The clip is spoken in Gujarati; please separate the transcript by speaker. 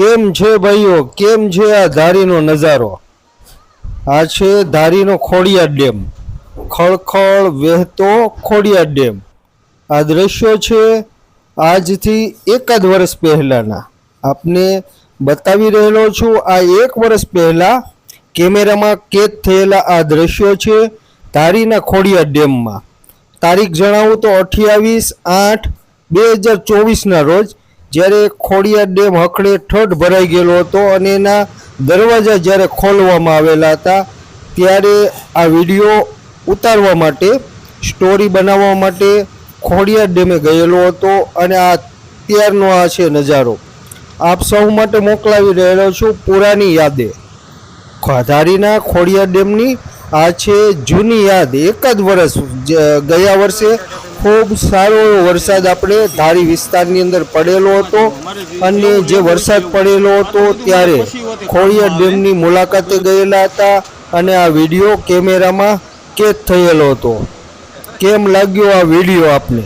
Speaker 1: કેમ છે ભાઈઓ? કેમ છે આ ધારીનો નજારો? આ છે ધારીનો ખોડિયા ડેમ. ખળખળ વહેતો ખોડિયા ડેમ. આ દ્રશ્યો છે આજથી એકાદ વર્ષ પહેલાંના. આપને બતાવી રહેલો છું, આ એક વર્ષ પહેલાં કેમેરામાં કેદ થયેલા આ દ્રશ્યો છે ધારીના ખોડિયા ડેમમાં. તારીખ જણાવું તો અઠ્યાવીસ આઠ બે હજાર ચોવીસના રોજ જ્યારે ખોડિયાર ડેમ હકડે ઠઠ ભરાઈ ગયેલો હતો અને એના દરવાજા જ્યારે ખોલવામાં આવેલા હતા, ત્યારે આ વીડિયો ઉતારવા માટે, સ્ટોરી બનાવવા માટે ખોડિયાર ડેમે ગયેલો હતો અને આ અત્યારનો આ છે નજારો. આપ સૌ માટે મોકલાવી રહેલો છું પુરાની યાદે. ધારીના ખોડિયાર ડેમની આ છે જૂની યાદ. એકાદ વર્ષ ગયા વર્ષે ખૂબ સારો વરસાદ આપણે ધારી વિસ્તારની અંદર પડેલો હતો અને જે વરસાદ પડેલો હતો ત્યારે ખોડિયાર ડેમની મુલાકાતે ગયેલા હતા અને આ વીડિયો કેમેરામાં કેદ થયેલો હતો. કેમ લાગ્યો આ વીડિયો આપને?